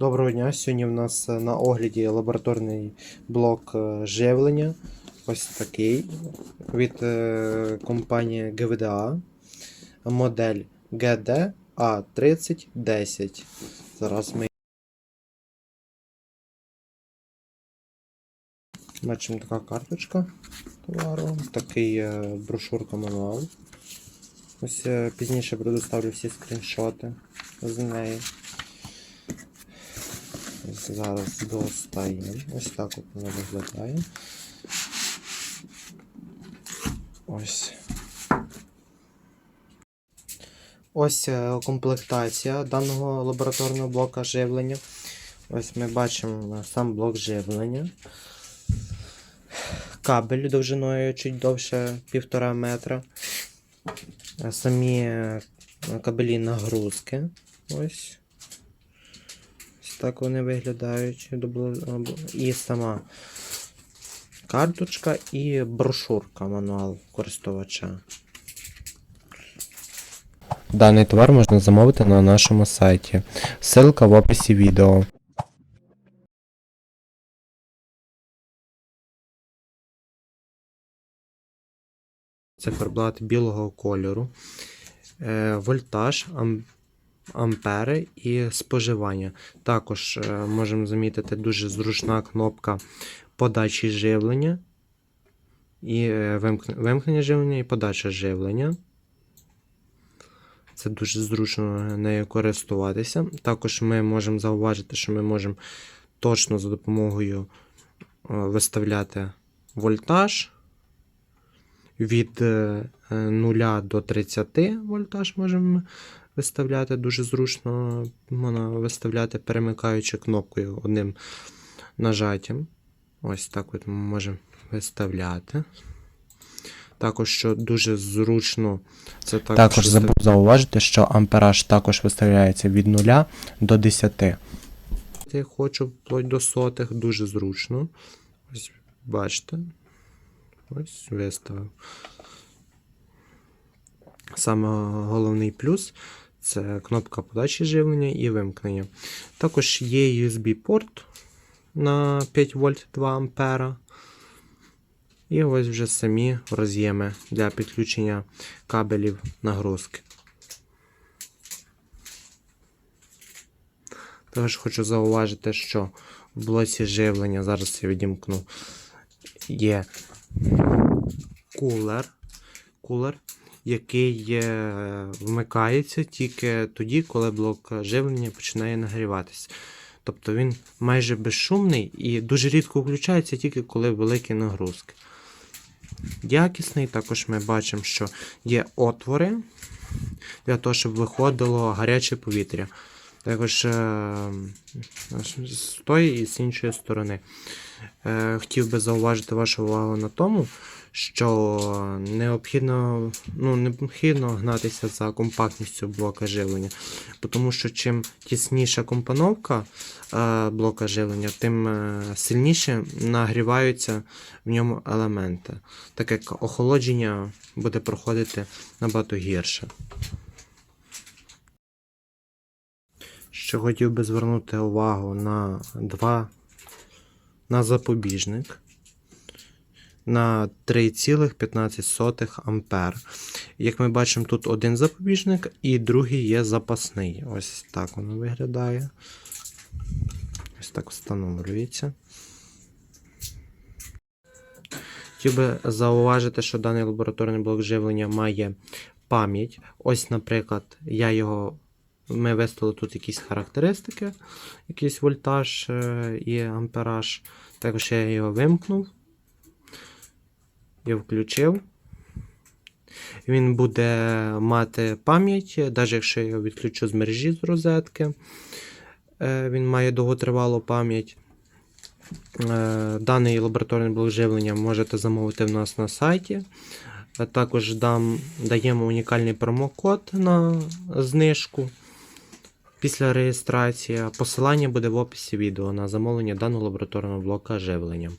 Доброго дня. Сьогодні в нас е, на огляді лабораторний блок е, живлення. Ось такий від е, компанії GVDA. Модель GDA3010. Зараз ми бачимо така карточка товару, такий брошурка мануал. Ось пізніше предоставлю всі скріншоти з неї. Зараз достаємо. Ось так от воно виглядає. Ось. Ось е, комплектація даного лабораторного блока живлення. Ось ми бачимо сам блок живлення. Кабель довжиною чуть довше 1,5 метра. Е, Самі е, кабелі нагрузки. Ось. Ось так вони виглядають. І сама карточка і брошурка мануал користувача. Даний товар можна замовити на нашому сайті. Ссылка в описі відео. Циферблат білого кольору. Е, вольтаж, ампери і споживання. Також е, можемо замітити дуже зручна кнопка подачі живлення. І е, вимкнення живлення і подача живлення. Це дуже зручно нею користуватися. Також ми можемо зауважити, що ми можемо точно за допомогою е, виставляти вольтаж. Від е, е, 0 до 30 вольтаж можемо виставляти. Дуже зручно можна виставляти, перемикаючи кнопкою одним нажаттям. Ось так от ми можемо виставляти. Також, що дуже зручно, це також, Також забув зауважити, що ампераж також виставляється від 0 до 10. Я хочу вплоть до сотих, дуже зручно. Ось бачите. Ось виставив. Саме головний плюс це кнопка подачі живлення і вимкнення. Також є USB-порт на 5 вольт 2 ампера. І ось вже самі роз'єми для підключення кабелів нагрузки. Також хочу зауважити, що в блоці живлення, зараз я відімкну, є кулер, кулер який е, вмикається тільки тоді, коли блок живлення починає нагріватися. Тобто він майже безшумний і дуже рідко включається тільки коли великі нагрузки. Якісний, також ми бачимо, що є отвори для того, щоб виходило гаряче повітря. Також е, з тої і з іншої сторони. Е, Хотів би зауважити вашу увагу на тому, що необхідно, ну, необхідно гнатися за компактністю блока живлення. Тому що чим тісніша компоновка е, блока живлення, тим сильніше нагріваються в ньому елементи. Так як охолодження буде проходити набагато гірше. Ще хотів би звернути увагу на два на запобіжник на 3,15 ампер. Як ми бачимо, тут один запобіжник і другий є запасний. Ось так воно виглядає. Ось так встановлюється. Хотів би зауважити, що даний лабораторний блок живлення має пам'ять. Ось, наприклад, я його. Ми виставили тут якісь характеристики, якийсь вольтаж е, і ампераж. Також я його вимкнув і включив. Він буде мати пам'ять, навіть якщо я його відключу з мережі з розетки. Е, Він має довготривалу пам'ять. Е, Даний лабораторний блок живлення можете замовити в нас на сайті. Також дам, даємо унікальний промокод на знижку після реєстрації. Посилання буде в описі відео на замовлення даного лабораторного блока живлення.